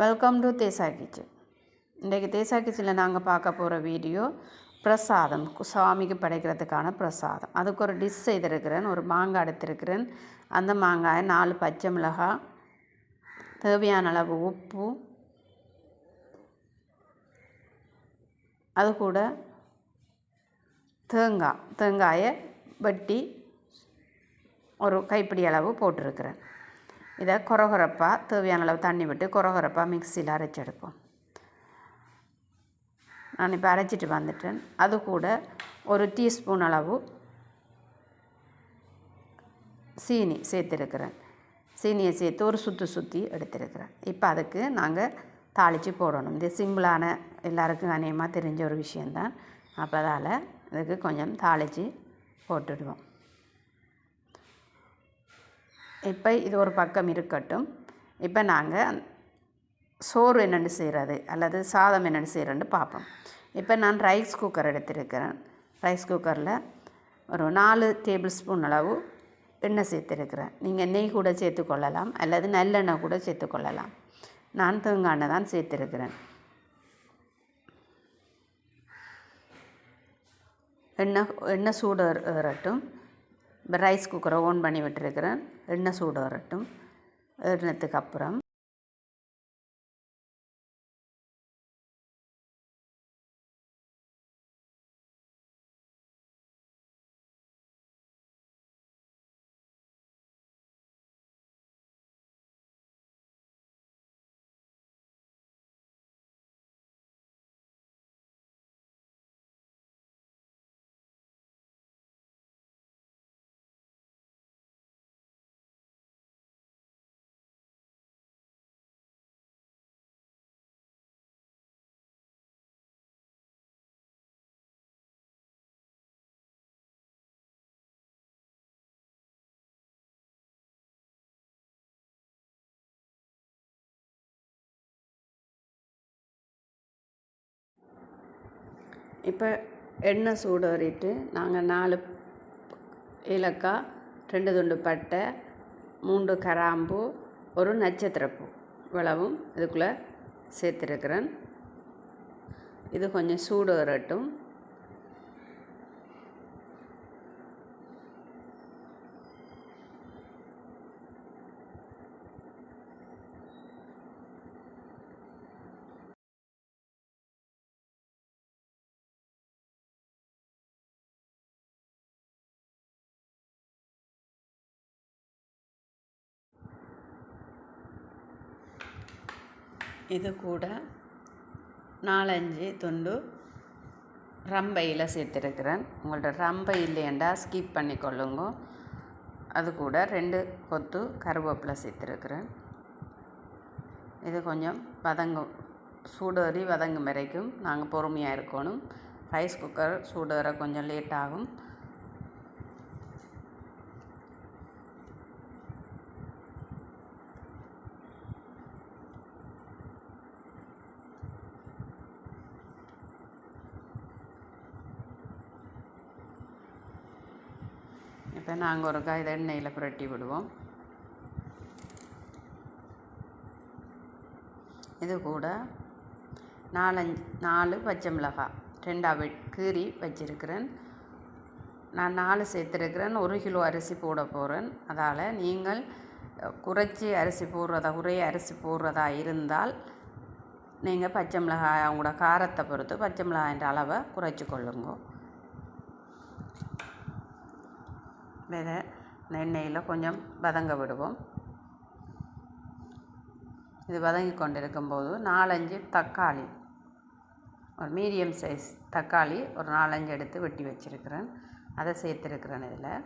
Welcome to Desai kitchen இன்றைக்கு தேசா கிச்சனில் நாங்கள் பார்க்க போகிற வீடியோ பிரசாதம். சுவாமிக்கு சாமிக்கு படைக்கிறதுக்கான பிரசாதம். அதுக்கு ஒரு டிஷ் செய்திருக்கிறேன். ஒரு மாங்காய் எடுத்திருக்கிறேன். அந்த மாங்காயை நாலு பச்சை மிளகாய் தேவையான அளவு உப்பு அது கூட தேங்காய். தேங்காயை வெட்டி ஒரு கைப்பிடி அளவு போட்டிருக்கிறேன். இதை குறகுறப்பாக தேவையான அளவு தண்ணி விட்டு குறகுறப்பாக மிக்சியில் அரைச்செடுப்போம். நான் இப்போ அரைச்சிட்டு வந்துட்டேன். அது கூட ஒரு டீஸ்பூன் அளவு சீனி சேர்த்துருக்கிறேன். சீனியை சேர்த்து ஒரு சுற்றி சுற்றி எடுத்துருக்கிறேன். இப்போ அதுக்கு நாங்கள் தாளித்து போடணும். இது சிம்பிளான எல்லாருக்கும் அநேகமாக தெரிஞ்ச ஒரு விஷயந்தான் அப்போ அதால் இதுக்கு கொஞ்சம் தாளித்து போட்டுடுவோம். இப்போ இது ஒரு பக்கம் இருக்கட்டும். இப்போ நாங்கள் சோறு என்னென்னு செய்கிறது அல்லது சாதம் என்னென்னு செய்கிறேன்னு பார்ப்போம். இப்போ நான் ரைஸ் குக்கர் எடுத்திருக்கிறேன். ரைஸ் குக்கரில் ஒரு நாலு டேபிள் ஸ்பூன் அளவு எண்ணெய் சேர்த்துருக்கிறேன். நீங்கள் நெய் கூட சேர்த்துக்கொள்ளலாம் அல்லது நல்லெண்ணெய் கூட சேர்த்துக்கொள்ளலாம். நான் தேங்காய் எண்ணெய் தான் சேர்த்துருக்கிறேன். எண்ணெய் எண்ணெய் சூடு வரட்டும் இப்போ ரைஸ் குக்கரை ஓன் பண்ணி விட்டுருக்கிறேன். எண்ணெய் சூடு வரட்டும். ஏறினதுக்கு அப்புறம் இப்போ எண்ணெய் சூடேறிட்டு நாங்கள் நாலு ஏலக்காய் ரெண்டு துண்டு பட்டை மூன்று கராம்பு ஒரு நட்சத்திரப்பூ இவ்வளவும் இதுக்குள்ளே சேர்த்துருக்கிறேன். இது கொஞ்சம் சூடு இது கூட நாலஞ்சு துண்டு ரம்பையில் சேர்த்துருக்கிறேன். உங்கள்ட்ட ரம்பை இல்லையண்டா ஸ்கிப் பண்ணி கொள்ளுங்க. அது கூட ரெண்டு கொத்து கருவேப்பிலை சேர்த்துருக்குறேன். இது கொஞ்சம் வதங்கும் சூடேறி வதங்கும் வரைக்கும் நாங்கள் பொறுமையாக இருக்கணும். ரைஸ் குக்கர் சூடேற கொஞ்சம் லேட் ஆகும். இப்போ நாங்கள் ஒரு இதை எண்ணெயில் புரட்டி விடுவோம். இது கூட நாலஞ்சு நாலு பச்சை மிளகாய் ரெண்டாக கீரி கீறி வச்சிருக்கிறேன். நான் நாலு சேர்த்துருக்கிறேன். ஒரு கிலோ அரிசி போட போகிறேன் அதால் நீங்கள் குறைச்சி அரிசி போடுறதா குறைய அரிசி போடுறதா இருந்தால் நீங்கள் பச்சை மிளகாய் அவங்களோட காரத்தை பொறுத்து பச்சை மிளகாயின்ற அளவை குறைச்சி கொள்ளுங்க. வெதை எண்ணெயில் கொஞ்சம் வதங்க விடுவோம். இது வதங்கி கொண்டிருக்கும்போது நாலஞ்சு தக்காளி ஒரு மீடியம் சைஸ் தக்காளி ஒரு நாலஞ்சு எடுத்து வெட்டி வச்சுருக்கிறேன். அதை சேர்த்துருக்கிறேன் இதில்.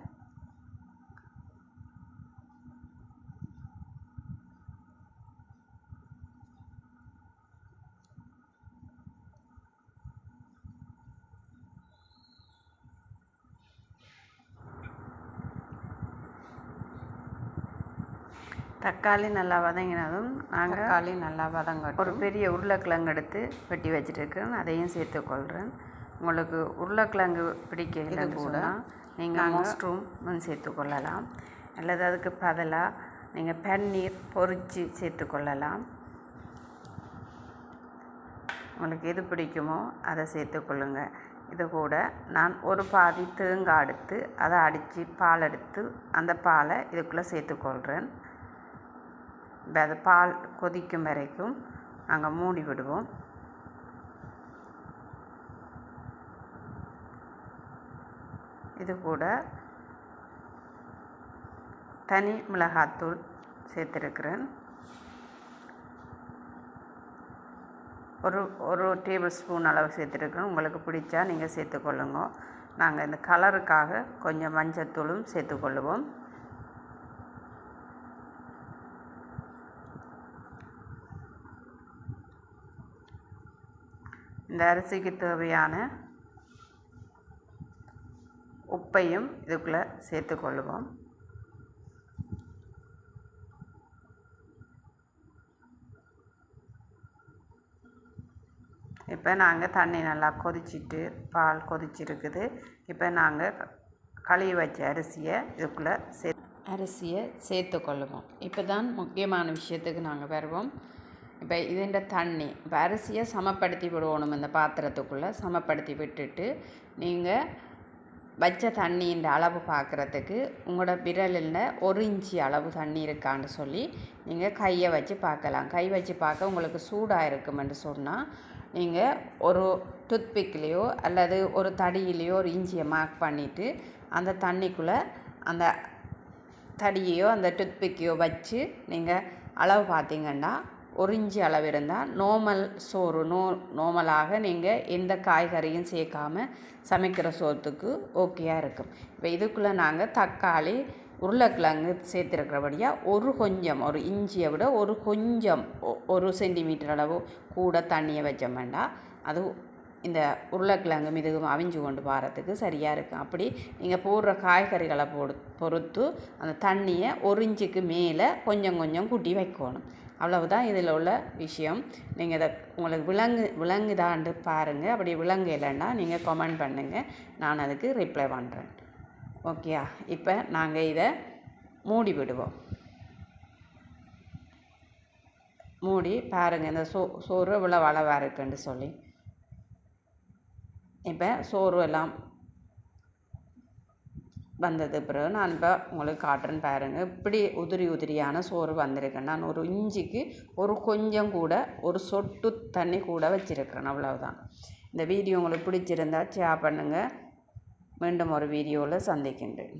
தக்காளி நல்லா வதங்கினதும் நாங்கள் தக்காளி நல்லா வதங்க ஒரு பெரிய உருளைக்கிழங்கு எடுத்து வெட்டி வச்சுருக்கேன். அதையும் சேர்த்துக்கொள்கிறேன் உங்களுக்கு உருளைக்கிழங்கு பிடிக்கல கூட நீங்கள் மஷ்ரூம் சேர்த்துக்கொள்ளலாம் அல்லது அதுக்கு பதிலாக நீங்கள் பன்னீர் பொரித்து சேர்த்துக்கொள்ளலாம் உங்களுக்கு எது பிடிக்குமோ அதை சேர்த்துக்கொள்ளுங்க இது கூட நான் ஒரு பாதி தேங்காய் எடுத்து அதை அடித்து பால் எடுத்து அந்த பாலை இதுக்குள்ளே சேர்த்துக்கொள்கிறேன் அது பால் கொதிக்கும் வரைக்கும் நாங்கள் மூடி விடுவோம். இது கூட தனி மிளகாத்தூள் சேர்த்துருக்கிறேன். ஒரு ஒரு டேபிள் ஸ்பூன் அளவு சேர்த்துருக்கோம் உங்களுக்கு பிடிச்சா நீங்கள் சேர்த்துக்கொள்ளுங்க. நாங்கள் இந்த கலருக்காக கொஞ்சம் மஞ்சத்தூளும் சேர்த்துக்கொள்ளுவோம். இந்த அரிசிக்கு தேவையான உப்பையும் இதுக்குள்ளே சேர்த்துக்கொள்ளுவோம் இப்போ நாங்கள் தண்ணி நல்லா கொதிச்சிட்டு பால் கொதிச்சிருக்குது. இப்போ நாங்கள் கழுவி வச்ச அரிசியை இதுக்குள்ளே சே அரிசியை சேர்த்து கொள்ளுவோம். இப்போ தான் முக்கியமான விஷயத்துக்கு நாங்கள் வருவோம். இப்போ இதுன்ற தண்ணி? இப்போ அரிசியை சமப்படுத்தி விடுவோணும் இந்த பாத்திரத்துக்குள்ளே. சமப்படுத்தி விட்டுட்டு நீங்கள் வச்ச தண்ணியின் அளவு பார்க்குறதுக்கு உங்களோட விரலில் ஒரு இன்ச்சு அளவு தண்ணி இருக்கான்னு சொல்லி நீங்கள் கையை வச்சு பார்க்கலாம் கை வச்சு பார்க்க உங்களுக்கு சூடாக இருக்குமென்று சொன்னால் நீங்கள் ஒரு டூத்பிக்லேயோ அல்லது ஒரு தடியிலையோ ஒரு இஞ்சியை மார்க் பண்ணிவிட்டு அந்த தண்ணிக்குள்ளே அந்த தடியையோ அந்த டூத்பிக்கையோ வச்சு நீங்கள் அளவு பார்த்தீங்கன்னா ஒரு இஞ்சி அளவு இருந்தால் நோமல் சோறு நோ நோமலாக நீங்கள் எந்த காய்கறியும் சேர்க்காம சமைக்கிற சோத்துக்கு ஓகேயாக இருக்கும். இப்போ இதுக்குள்ளே நாங்கள் தக்காளி உருளைக்கிழங்கு சேர்த்துருக்கிறபடியாக ஒரு கொஞ்சம் ஒரு இஞ்சியை விட ஒரு கொஞ்சம் ஒரு சென்டிமீட்டர் அளவு கூட தண்ணியை வச்ச வேண்டாம். அது இந்த உருளைக்கிழங்கு மிதுகும் அவிஞ்சு கொண்டு போகிறதுக்கு சரியாக இருக்கும். அப்படி நீங்கள் போடுற காய்கறிகளை போடு பொறுத்து அந்த தண்ணியை ஒரு இஞ்சுக்கு மேலே கொஞ்சம் கொஞ்சம் கூட்டி வைக்கணும். அவ்வளவுதான் இதில் உள்ள விஷயம். நீங்கள் இதை உங்களுக்கு விலங்கு விலங்குதாண்டு பாருங்கள் அப்படி விலங்கு இல்லைன்னா நீங்கள் கமெண்ட் பண்ணுங்கள் நான் அதுக்கு ரிப்ளை பண்ணுறேன் ஓகேயா இப்போ நாங்கள் இதை மூடி விடுவோம். மூடி பாருங்கள் இந்த சோ சோறு இவ்வளோ வளவாக இருக்குன்னு சொல்லி. இப்போ சோறு எல்லாம் வந்தது. பிறகு நான் இப்போ உங்களுக்கு காட்டுறேன் பாருங்கள் இப்படி உதிரி உதிரியான சோறு வந்திருக்கேன் நான் ஒரு இஞ்சிக்கு ஒரு கொஞ்சம் கூட ஒரு சொட்டு தண்ணி கூட வச்சுருக்கிறேன். அவ்வளவுதான். இந்த வீடியோ உங்களுக்கு பிடிச்சிருந்தா ஷேர் பண்ணுங்கள் மீண்டும் ஒரு வீடியோவில் சந்திக்கின்றேன்.